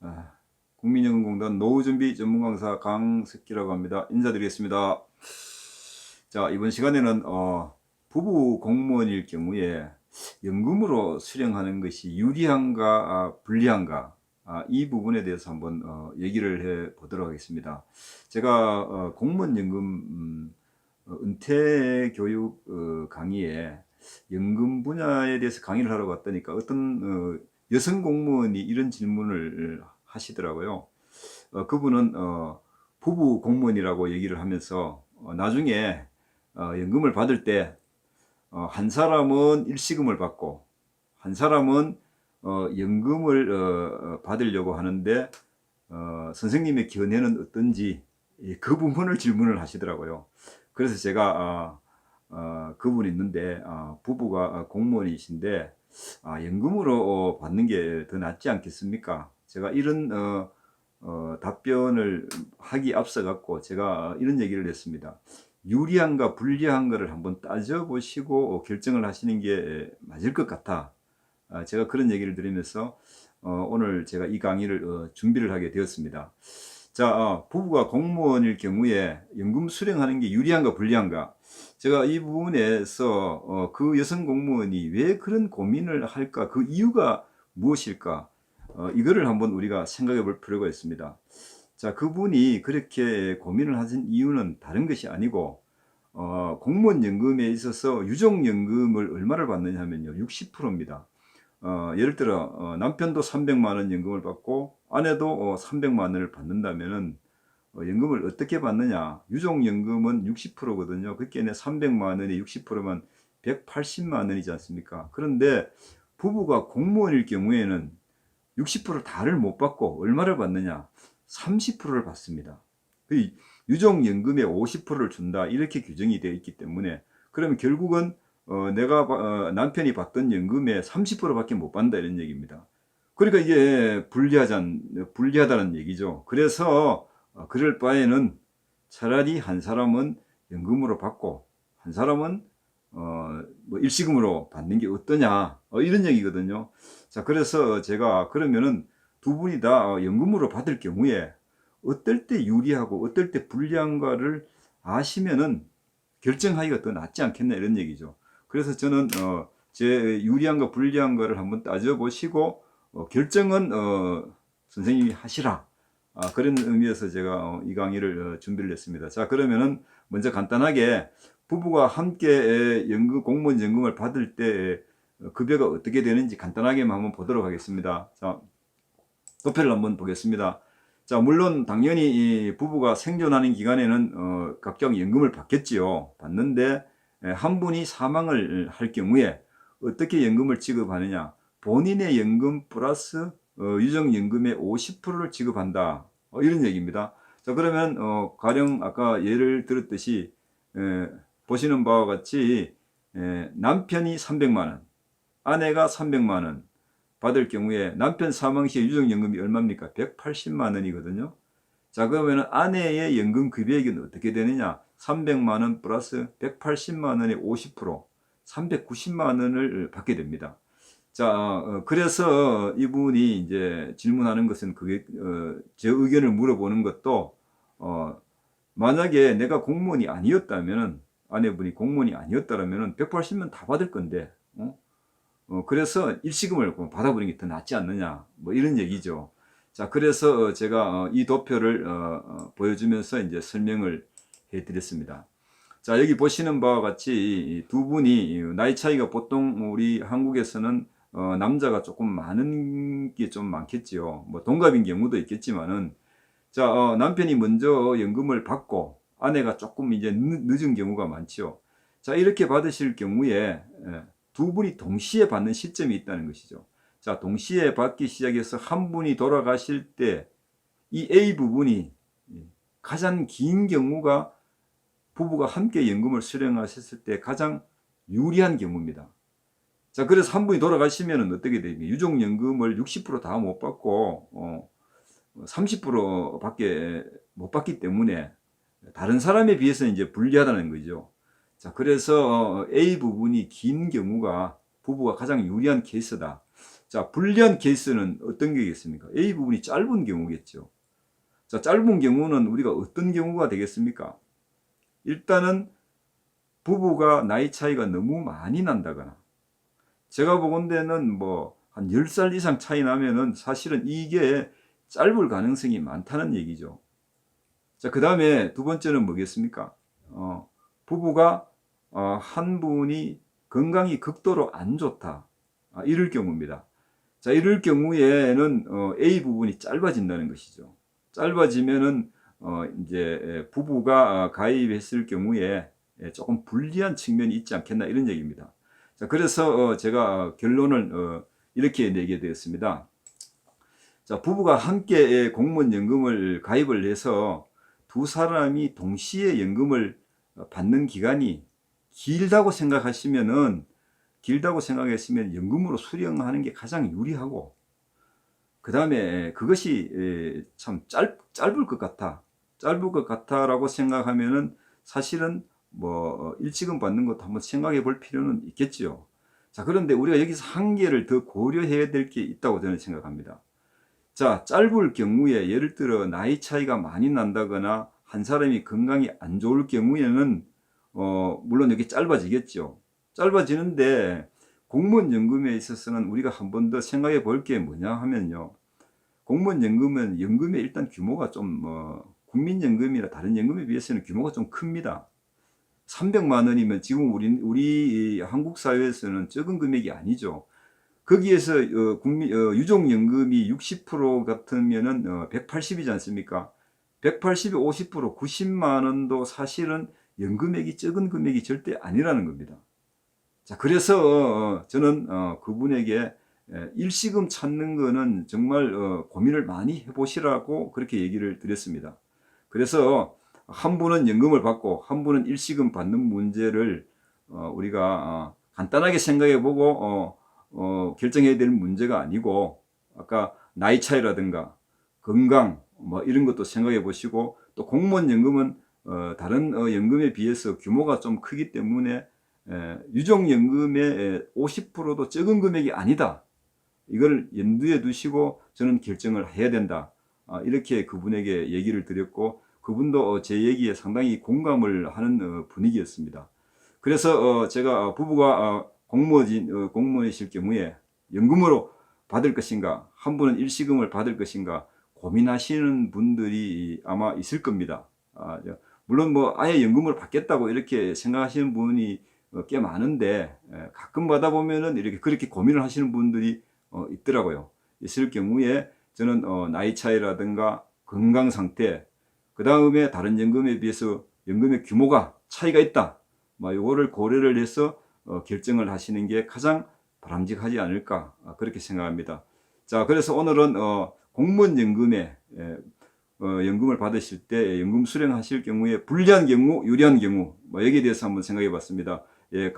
아, 국민연금공단 노후준비 전문강사 강석기라고 합니다. 인사드리겠습니다. 자, 이번 시간에는 어, 부부 공무원일 경우에 연금으로 수령하는 것이 유리한가 아, 불리한가 아, 이 부분에 대해서 한번 어, 얘기를 해 보도록 하겠습니다. 제가 어, 공무원 연금 음, 어, 은퇴 교육 어, 강의에 연금 분야에 대해서 강의를 하러 갔다니까 어떤 어, 여성 공무원이 이런 질문을 하시더라고요. 어, 그분은 어, 부부 공무원이라고 얘기를 하면서 어, 나중에 어, 연금을 받을 때 어, 한 사람은 일시금을 받고 한 사람은 어, 연금을 어, 어, 받으려고 하는데 어, 선생님의 견해는 어떤지 예, 그 부분을 질문을 하시더라고요. 그래서 제가 어, 어, 그분이 있는데 어, 부부가 공무원이신데 아, 연금으로 어, 받는 게 더 낫지 않겠습니까? 제가 이런 어, 어, 답변을 하기 앞서 갖고 제가 이런 얘기를 했습니다. 유리한가 불리한가를 한번 따져보시고 어, 결정을 하시는 게 맞을 것 같아. 아, 제가 그런 얘기를 드리면서 어, 오늘 제가 이 강의를 어, 준비를 하게 되었습니다. 자, 어, 부부가 공무원일 경우에 연금 수령하는 게 유리한가 불리한가? 제가 이 부분에서 어, 그 여성 공무원이 왜 그런 고민을 할까? 그 이유가 무엇일까? 어, 이거를 한번 우리가 생각해 볼 필요가 있습니다. 자, 그분이 그렇게 고민을 하신 이유는 다른 것이 아니고, 어, 공무원 연금에 있어서 유족 연금을 얼마를 받느냐 하면요, 60%입니다. 어, 예를 들어, 어, 남편도 300만 원 연금을 받고, 아내도 어, 300만 원을 받는다면은, 어, 연금을 어떻게 받느냐? 유족연금은 60%거든요. 그게 내 300만 원에 60%면 180만 원이지 않습니까? 그런데 부부가 공무원일 경우에는 60% 다를 못 받고 얼마를 받느냐? 30%를 받습니다. 그 유족연금의 50%를 준다 이렇게 규정이 되어 있기 때문에 그러면 결국은 어, 내가 어, 남편이 받던 연금의 30%밖에 못 받는다 이런 얘기입니다. 그러니까 이게 불리하잔 불리하다는 얘기죠. 그래서 어, 그럴 바에는 차라리 한 사람은 연금으로 받고 한 사람은 어, 뭐 일시금으로 받는 게 어떠냐 어, 이런 얘기거든요. 자 그래서 제가 그러면은 두 분이 다 어, 연금으로 받을 경우에 어떨 때 유리하고 어떨 때 불리한가를 아시면은 결정하기가 더 낫지 않겠나 이런 얘기죠. 그래서 저는 어, 제 유리한가 불리한가를 한번 따져보시고 어, 결정은 어, 선생님이 하시라. 아, 그런 의미에서 제가 어, 이 강의를 어, 준비를 했습니다. 자 그러면은 먼저 간단하게 부부가 함께 에, 연금 공무원 연금을 받을 때 어, 급여가 어떻게 되는지 간단하게만 한번 보도록 하겠습니다. 자 도표를 한번 보겠습니다. 자, 물론 당연히 이 부부가 생존하는 기간에는 어, 각종 연금을 받겠지요. 받는데 에, 한 분이 사망을 할 경우에 어떻게 연금을 지급하느냐? 본인의 연금 플러스 어, 유정연금의 50%를 지급한다. 어, 이런 얘기입니다. 자, 그러면 어, 가령 아까 예를 들었듯이 에, 보시는 바와 같이 에, 남편이 300만 원, 아내가 300만 원, 받을 경우에 남편 사망 시에 유족연금이 얼마입니까? 180만 원이거든요. 자, 그러면 아내의 연금 급여액은 어떻게 되느냐? 300만 원 플러스 180만 원의 50%, 390만 원을 받게 됩니다. 자, 어, 그래서 이분이 이제 질문하는 것은 그게, 어, 제 의견을 물어보는 것도, 어, 만약에 내가 공무원이 아니었다면은, 아내분이 공무원이 아니었다면은 180만 다 받을 건데, 어? 어, 그래서 일시금을 받아버리는 게 더 낫지 않느냐. 뭐 이런 얘기죠. 자, 그래서 제가 어, 이 도표를 어, 어, 보여주면서 이제 설명을 해 드렸습니다. 자, 여기 보시는 바와 같이 이두 분이 나이 차이가 보통 우리 한국에서는 어, 남자가 조금 많은 게 좀 많겠지요. 뭐 동갑인 경우도 있겠지만은 자, 어, 남편이 먼저 연금을 받고 아내가 조금 이제 늦, 늦은 경우가 많지요. 자, 이렇게 받으실 경우에 예, 두 분이 동시에 받는 시점이 있다는 것이죠. 자, 동시에 받기 시작해서 한 분이 돌아가실 때 이 A 부분이 가장 긴 경우가 부부가 함께 연금을 수령하셨을 때 가장 유리한 경우입니다. 자, 그래서 한 분이 돌아가시면 어떻게 됩니까? 유족연금을 60%다 못 받고, 어, 30% 밖에 못 받기 때문에 다른 사람에 비해서는 이제 불리하다는 거죠. 자, 그래서 A 부분이 긴 경우가 부부가 가장 유리한 케이스다. 자, 불리한 케이스는 어떤 게겠습니까? A 부분이 짧은 경우겠죠. 자, 짧은 경우는 우리가 어떤 경우가 되겠습니까? 일단은 부부가 나이 차이가 너무 많이 난다거나 제가 보건대는 뭐 한 10살 이상 차이 나면은 사실은 이게 짧을 가능성이 많다는 얘기죠. 자, 그 다음에 두 번째는 뭐겠습니까? 어, 부부가 어, 한 분이 건강이 극도로 안 좋다. 아, 이럴 경우입니다. 자, 이럴 경우에는 어, A 부분이 짧아진다는 것이죠. 짧아지면은 어, 이제 에, 부부가 어, 가입했을 경우에 예, 조금 불리한 측면이 있지 않겠나 이런 얘기입니다. 자, 그래서 어, 제가 어, 결론을 어, 이렇게 내게 되었습니다. 자, 부부가 함께 공무원 연금을 가입을 해서 두 사람이 동시에 연금을 어, 받는 기간이 길다고 생각하시면은 길다고 생각했으면 연금으로 수령하는 게 가장 유리하고 그 다음에 그것이 에, 참 짧, 짧을 것 같아 짧을 것 같아라고 생각하면은 사실은 뭐 어, 일찍은 받는 것도 한번 생각해 볼 필요는 있겠지요. 자 그런데 우리가 여기서 한 개를 더 고려해야 될 게 있다고 저는 생각합니다. 자 짧을 경우에 예를 들어 나이 차이가 많이 난다거나 한 사람이 건강이 안 좋을 경우에는 어 물론 여기 짧아지겠죠. 짧아지는데 공무원 연금에 있어서는 우리가 한 번 더 생각해 볼 게 뭐냐 하면요. 공무원 연금은 연금의 일단 규모가 좀 뭐 국민연금이나 다른 연금에 비해서는 규모가 좀 큽니다. 300만 원이면 지금 우리 우리 한국 사회에서는 적은 금액이 아니죠. 거기에서 어, 국민 어, 유족연금이 60% 같으면은 어, 180이지 않습니까? 180이 50% 90만 원도 사실은 연금액이 적은 금액이 절대 아니라는 겁니다. 자, 그래서 어, 저는 어, 그분에게 에, 일시금 찾는 거는 정말 어, 고민을 많이 해보시라고 그렇게 얘기를 드렸습니다. 그래서 한 분은 연금을 받고 한 분은 일시금 받는 문제를 어, 우리가 어, 간단하게 생각해 보고 어, 어, 결정해야 될 문제가 아니고 아까 나이 차이라든가 건강 뭐 이런 것도 생각해 보시고 또 공무원 연금은 어, 다른 어, 연금에 비해서 규모가 좀 크기 때문에 에, 유족연금의 50%도 적은 금액이 아니다. 이걸 염두에 두시고 저는 결정을 해야 된다. 아, 이렇게 그분에게 얘기를 드렸고 그분도 어, 제 얘기에 상당히 공감을 하는 어, 분위기였습니다. 그래서 어, 제가 부부가 공무원 공무원이실 경우에 연금으로 받을 것인가 한 분은 일시금을 받을 것인가 고민하시는 분들이 아마 있을 겁니다. 아, 물론 뭐 아예 연금을 받겠다고 이렇게 생각하시는 분이 꽤 많은데 가끔 받아 보면은 이렇게 그렇게 고민을 하시는 분들이 있더라고요. 있을 경우에 저는 나이 차이라든가 건강 상태 그 다음에 다른 연금에 비해서 연금의 규모가 차이가 있다. 뭐 요거를 고려를 해서 어, 결정을 하시는 게 가장 바람직하지 않을까 아, 그렇게 생각합니다. 자, 그래서 오늘은 어, 공무원 연금에 에, 어, 연금을 받으실 때 연금 수령하실 경우에 불리한 경우, 유리한 경우 뭐 여기에 대해서 한번 생각해 봤습니다. 예, 감